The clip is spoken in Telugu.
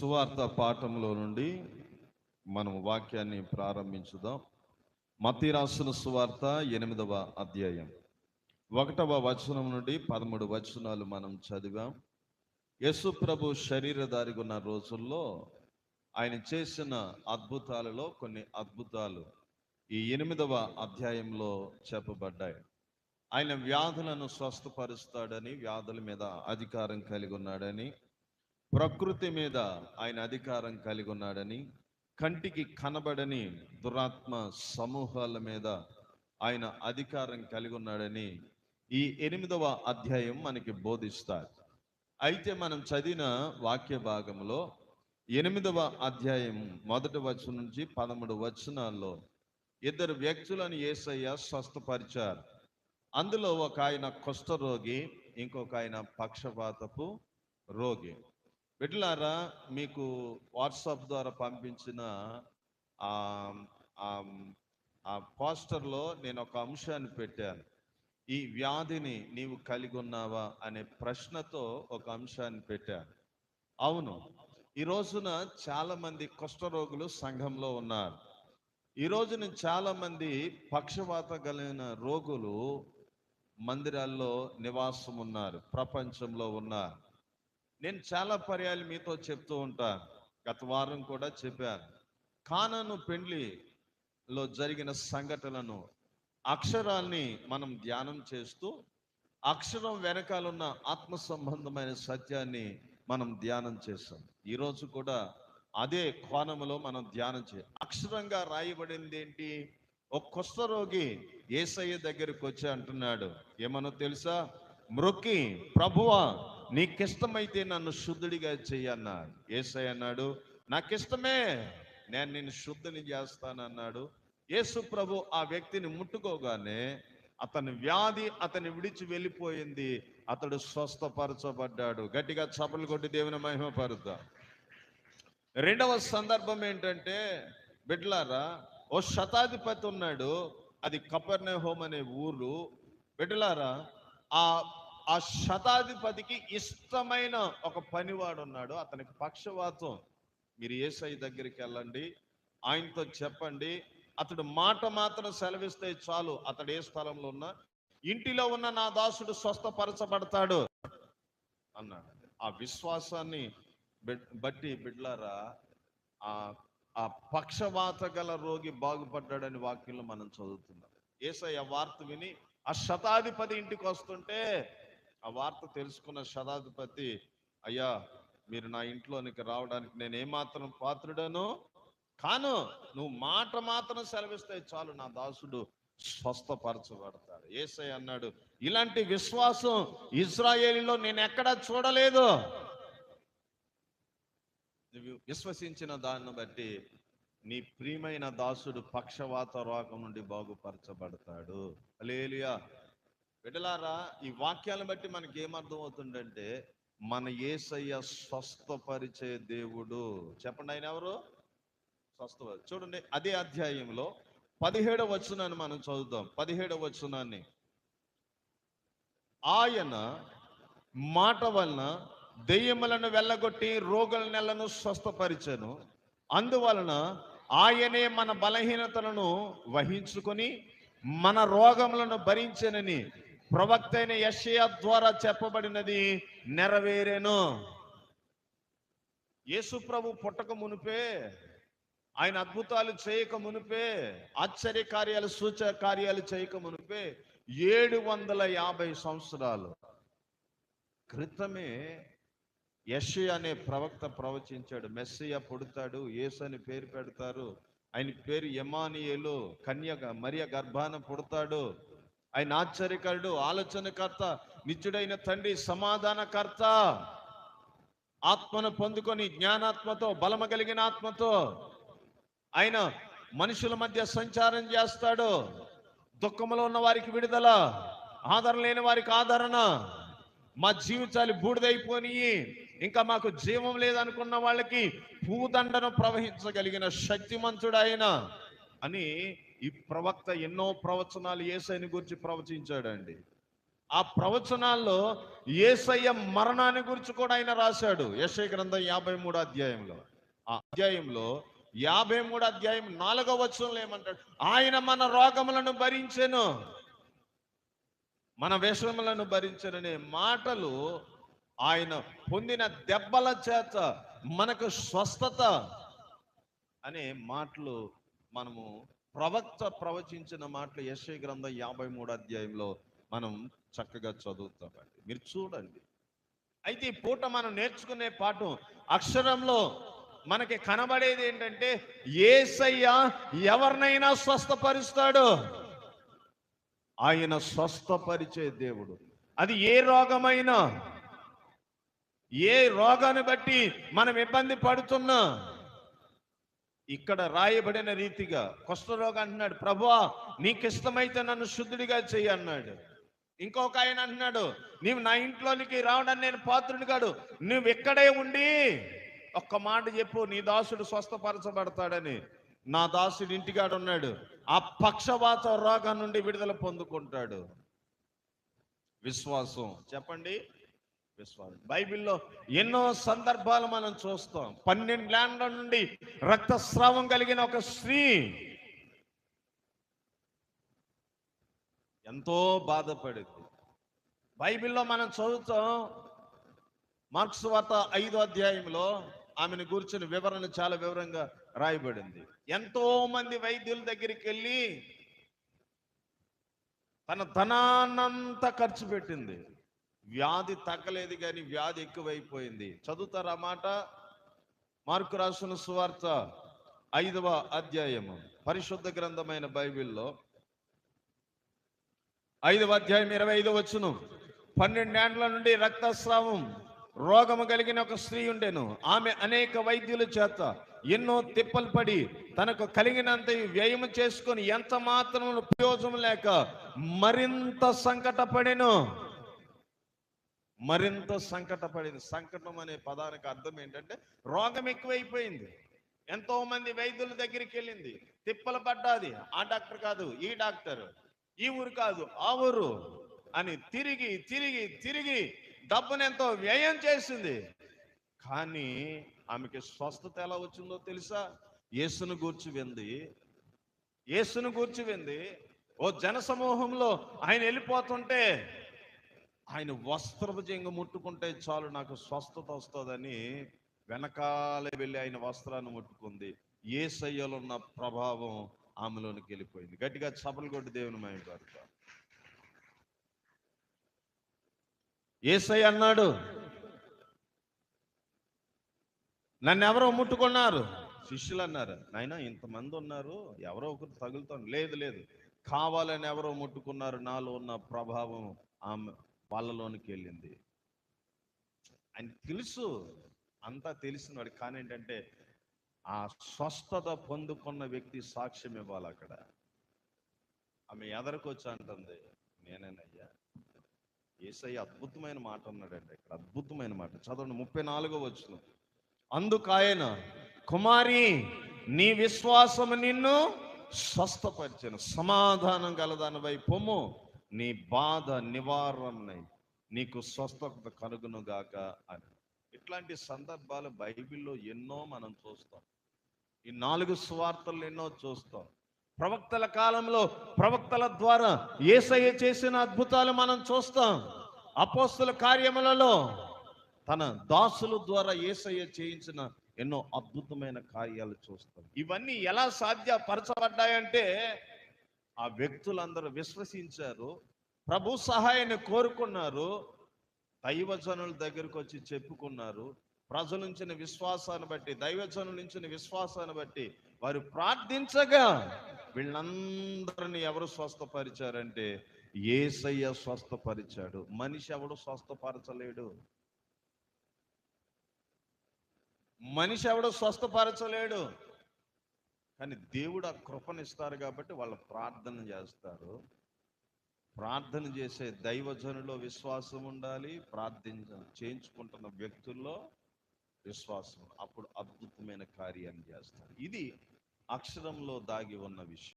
సువార్త పాఠంలో నుండి మనం వాక్యాన్ని ప్రారంభించుదాం. మతి రాసిన సువార్త ఎనిమిదవ అధ్యాయం. ఒకటవ వచనం నుండి పదమూడు వచనాలు మనం చదివాం. యేసు ప్రభు శరీరధారిగా ఉన్న రోజుల్లో ఆయన చేసిన అద్భుతాలలో కొన్ని అద్భుతాలు ఈ ఎనిమిదవ అధ్యాయంలో చెప్పబడ్డాయి. ఆయన వ్యాధులను స్వస్థపరుస్తాడని వ్యాధుల మీద అధికారం కలిగి ఉన్నాడని ప్రకృతి మీద ఆయన అధికారం కలిగి ఉన్నాడని కంటికి కనబడని దురాత్మ సమూహాల మీద ఆయన అధికారం కలిగి ఉన్నాడని ఈ ఎనిమిదవ అధ్యాయం మనకి బోధిస్తారు అయితే మనం చదివిన వాక్య భాగంలో ఎనిమిదవ అధ్యాయం మొదటి వచనం నుంచి పదమూడు వచనాల్లో ఇద్దరు వ్యక్తులను ఏసయ్య స్వస్థపరిచారు. అందులో ఒక ఆయన కుష్ఠరోగి ఇంకొక ఆయన పక్షపాతపు రోగి. బిడ్డలారా మీకు వాట్సాప్ ద్వారా పంపించిన ఆ పోస్టర్లో నేను ఒక అంశాన్ని పెట్టాను. ఈ వ్యాధిని నీవు కలిగి ఉన్నావా అనే ప్రశ్నతో ఒక అంశాన్ని పెట్టాను. అవును ఈ రోజున చాలా మంది కుష్ఠరోగులు సంఘంలో ఉన్నారు. ఈ రోజున చాలా మంది పక్షవాత కలిగిన రోగులు మందిరాల్లో నివాసం ఉన్నారు ప్రపంచంలో ఉన్నారు. నేను చాలా పర్యాలు మీతో చెప్తూ ఉంటాను గత వారం కూడా చెప్పాను కానను పెండ్లిలో జరిగిన సంఘటనను అక్షరాల్ని మనం ధ్యానం చేస్తూ అక్షరం వెనకాలన్న ఆత్మ సంబంధమైన సత్యాన్ని మనం ధ్యానం చేస్తాం. ఈరోజు కూడా అదే కోణంలో మనం ధ్యానం చే అక్షరంగా రాయబడింది ఏంటి? ఒక కుష్ఠరోగి ఏసయ్య దగ్గరికి వచ్చి అంటున్నాడు. ఏమనో తెలుసా? మృక్కి ప్రభువా నీకిష్టమైతే నన్ను శుద్ధుడిగా చెయ్యన్నాడు ఏసై అన్నాడు నాకిష్టమే నేను నిన్ను శుద్ధిని చేస్తానన్నాడు. యేసు ప్రభు ఆ వ్యక్తిని ముట్టుకోగానే అతని వ్యాధి అతని విడిచి వెళ్ళిపోయింది. అతడు స్వస్థపరచబడ్డాడు. గట్టిగా చపలు కొట్టి దేవుని మహిమపరుద్దాం రెండవ సందర్భం ఏంటంటే బిడ్లారా ఓ శతాధిపతి ఉన్నాడు. అది కపర్నే హోమ్ అనే ఊరు. బిడ్డలారా ఆ ఆ శతాధిపతికి ఇష్టమైన ఒక పనివాడు ఉన్నాడు అతనికి పక్షవాతం. మీరు ఏసై దగ్గరికి వెళ్ళండి. ఆయనతో చెప్పండి. అతడు మాట మాత్రం సెలవిస్తే చాలు. అతడు ఏ స్థలంలో ఉన్నా ఇంటిలో ఉన్న నా దాసుడు స్వస్థపరచబడతాడు అన్నాడు. ఆ విశ్వాసాన్ని బట్టి బిడ్లారా ఆ ఆ పక్షవాత గల రోగి బాగుపడ్డాడని వాక్యంలో మనం చదువుతున్నాం. ఏసయ్య వార్త విని ఆ శతాధిపతి ఇంటికి వస్తుంటే ఆ వార్త తెలుసుకున్న శతాధిపతి అయ్యా మీరు నా ఇంట్లోనికి రావడానికి నేను ఏమాత్రం పాత్రుడను కాను నువ్వు మాట మాత్రం సెలవిస్తే చాలు నా దాసుడు స్వస్థపరచబడతాడు. ఏసై అన్నాడు ఇలాంటి విశ్వాసం ఇజ్రాయేలీలో నేను ఎక్కడా చూడలేదు. నువ్వు విశ్వసించిన దాన్ని బట్టి నీ ప్రియమైన దాసుడు పక్షవాత రోగం నుండి బాగుపరచబడతాడు. అలేలియా బిడ్డలారా ఈ వాక్యాలను బట్టి మనకి ఏమర్థం అవుతుందంటే మన ఏసయ్య స్వస్థపరిచే దేవుడు. చెప్పండి ఆయన ఎవరు? స్వస్థ చూడండి అదే అధ్యాయంలో పదిహేడవ వచనాన్ని మనం చదువుతాం పదిహేడవ వచనాన్ని. ఆయన మాట వలన దెయ్యములను వెళ్ళగొట్టి రోగుల నెలను స్వస్థపరిచెను. అందువలన ఆయనే మన బలహీనతలను వహించుకొని మన రోగములను భరించనని ప్రవక్త అయిన యెషయా ద్వారా చెప్పబడినది నెరవేరేను. యేసు ప్రభు పుట్టక మునిపే ఆయన అద్భుతాలు చేయక మునిపే ఆశ్చర్య కార్యాలు సూచ కార్యాలు చేయక మునిపే ఏడు వందల యాభై సంవత్సరాలు క్రితమే యషి అనే ప్రవక్త ప్రవచించాడు. మెస్సియ పుడతాడు యేసు అని పేరు పెడతారు. ఆయన పేరు యమానియేలు కన్య మరియ గర్భాన పుడతాడు. ఆయన ఆశ్చర్యకరుడు ఆలోచనకర్త నిత్యుడైన తండ్రి సమాధానకర్త. ఆత్మను పొందుకొని జ్ఞానాత్మతో బలమ కలిగిన ఆత్మతో ఆయన మనుషుల మధ్య సంచారం చేస్తాడు. దుఃఖంలో ఉన్న వారికి విడుదల ఆదరణ లేని వారికి ఆదరణ. మా జీవితాలు బూడిదైపోయి ఇంకా మాకు జీవం లేదనుకున్న వాళ్ళకి పూదండను ప్రవహించగలిగిన శక్తిమంతుడు ఆయన అని ఈ ప్రవక్త ఎన్నో ప్రవచనాలు ఏసైని గురించి ప్రవచించాడండి. ఆ ప్రవచనాల్లో ఏసయ్య మరణాన్ని గురించి కూడా ఆయన రాశాడు. యశయ గ్రంథం యాభై మూడు అధ్యాయంలో. ఆ అధ్యాయంలో యాభై మూడు అధ్యాయం నాలుగో వచనంలో ఏమంటాడు? ఆయన మన రోగములను భరించెను. మన విషములను భరించననే మాటలు ఆయన పొందిన దెబ్బల చేత మనకు స్వస్థత అనే మాటలు మనము ప్రవక్త ప్రవచించిన మాటలు యశ్వ గ్రంథం యాభై మూడు అధ్యాయంలో మనం చక్కగా చదువుతామండి మీరు చూడండి. అయితే ఈ పూట మనం నేర్చుకునే పాఠం అక్షరంలో మనకి కనబడేది ఏంటంటే ఏసయ్య ఎవరినైనా స్వస్థపరుస్తాడు? ఆయన స్వస్థపరిచే దేవుడు. అది ఏ రోగమైనా ఏ రోగాన్ని బట్టి మనం ఇబ్బంది పడుతున్నా ఇక్కడ రాయబడిన రీతిగా కుష్ఠరోగం అంటున్నాడు ప్రభువా నీకు ఇష్టమైతే నన్ను శుద్ధుడిగా చెయ్యి అన్నాడు. ఇంకొక ఆయన అంటున్నాడు నీవు నా ఇంట్లోనికి రావడానికి నేను పాత్రుని కాడు నువ్వు ఇక్కడే ఉండి ఒక్క మాట చెప్పు నీ దాసుడు స్వస్థపరచబడతాడని. నా దాసుడు ఇంటికాడు ఉన్నాడు ఆ పక్షవాత రోగం నుండి విడుదల పొందుకుంటాడు. విశ్వాసం చెప్పండి. విశ్వాసం బైబిల్లో ఎన్నో సందర్భాలు మనం చూస్తాం. పన్నెండేండ్ల నుండి రక్తస్రావం కలిగిన ఒక స్త్రీ ఎంతో బాధపడింది. బైబిల్లో మనం చదువుతాం మార్క్స్ వార్త ఐదో అధ్యాయంలో ఆమెను గురించిన వివరణ చాలా వివరంగా రాయబడింది. ఎంతో మంది వైద్యుల దగ్గరికి వెళ్ళి తన ధనాన్నంతా ఖర్చు పెట్టింది. వ్యాధి తగ్గలేదు కానీ వ్యాధి ఎక్కువైపోయింది. చదువుతారా మాట? మార్కు రాసిన సువార్త ఐదవ అధ్యాయము పరిశుద్ధ గ్రంథమైన బైబిల్లో ఐదవ అధ్యాయం ఇరవై ఐదు వచ్చును పన్నెండేండ్ల నుండి రక్తస్రావం రోగము కలిగిన ఒక స్త్రీ ఉండెను. ఆమె అనేక వైద్యుల చేత ఎన్నో తిప్పలు పడి తనకు కలిగినంత వ్యయం చేసుకొని ఎంత మాత్రం ప్రయోజనం లేక మరింత సంకటపడెను. మరింత సంకటపడింది. సంకటం అనే పదానికి అర్థం ఏంటంటే రోగం ఎక్కువైపోయింది. ఎంతో మంది వైద్యుల దగ్గరికి వెళ్ళింది. తిప్పలు పడ్డాది. ఆ డాక్టర్ కాదు ఈ డాక్టర్. ఈ ఊరు కాదు ఆ ఊరు. అని తిరిగి తిరిగి తిరిగి డబ్బును ఎంతో వ్యయం చేసింది. కానీ ఆమెకి స్వస్థత ఎలా వచ్చిందో తెలుసా? యేసును గూర్చి వింది. యేసును గూర్చి వింది. ఓ జన సమూహంలో ఆయన వెళ్ళిపోతుంటే ఆయన వస్త్రపు జంగ ముట్టుకుంటే చాలు నాకు స్వస్థత వస్తుందని వెనకాలే వెళ్ళి ఆయన వస్త్రాన్ని ముట్టుకుంది. ఏ సయ్యలో ఉన్న ప్రభావం ఆమెలోనికి వెళ్ళిపోయింది. గట్టిగా చపలు కొట్టి దేవుని మహిమ పడతా ఏసై అన్నాడు నన్ను ఎవరో ముట్టుకున్నారు? శిష్యులు అన్నారు. నాయన ఇంతమంది ఉన్నారు. ఎవరో ఒకరు తగులుతాను లేదు లేదు. కావాలని ఎవరో ముట్టుకున్నారు. నాలో ఉన్న ప్రభావం ఆమె వాళ్ళలోనికి వెళ్ళింది ఆయన తెలుసు అంతా తెలిసినవాడు కానీ ఏంటంటే ఆ స్వస్థత పొందుకున్న వ్యక్తి సాక్ష్యం ఇవ్వాలి అక్కడ. ఆమె ఎదరికొచ్చి అంటుంది నేనేనయ్యా. ఏసయ్య అద్భుతమైన మాట అన్నాడండి ఇక్కడ అద్భుతమైన మాట. చదవండి ముప్పై నాలుగో వచ్చిన అందుకు ఆయన కుమారి నీ విశ్వాసము నిన్ను స్వస్థపరిచను. సమాధానం గలదానివై పొమ్ము. నీ బాధ నివారణై నీకు స్వస్థత కనుగొను గాక అని. ఇట్లాంటి సందర్భాలు బైబిల్లో ఎన్నో మనం చూస్తాం. ఈ నాలుగు స్వార్థలు ఎన్నో చూస్తాం. ప్రవక్తల కాలంలో ప్రవక్తల ద్వారా ఏసయ్య చేసిన అద్భుతాలు మనం చూస్తాం. అపోస్తుల కార్యములలో తన దాసుల ద్వారా ఏసయ్య చేయించిన ఎన్నో అద్భుతమైన కార్యాలు చూస్తాం. ఇవన్నీ ఎలా సాధ్యపరచబడ్డాయంటే ఆ వ్యక్తులందరూ విశ్వసించారు. ప్రభు సహాయాన్ని కోరుకున్నారు. దైవజనుల దగ్గరకు వచ్చి చెప్పుకున్నారు. ప్రజల నుంచిన విశ్వాసాన్ని బట్టి దైవజనుల నుంచిన విశ్వాసాన్ని బట్టి వారు ప్రార్థించగా వీళ్ళందరినీ ఎవరు స్వస్థపరిచారంటే ఏసయ్య స్వస్థపరిచాడు. మనిషి ఎవడు స్వస్థపరచలేడు? మనిషి ఎవడు స్వస్థపరచలేడు? కానీ దేవుడు ఆ కృపనిస్తారు కాబట్టి వాళ్ళు ప్రార్థన చేస్తారు. ప్రార్థన చేసే దైవజనులో విశ్వాసం ఉండాలి. ప్రార్థించ చేయించుకుంటున్న వ్యక్తుల్లో విశ్వాసం అప్పుడు అద్భుతమైన కార్యాన్ని చేస్తారు. ఇది అక్షరంలో దాగి ఉన్న విషయం.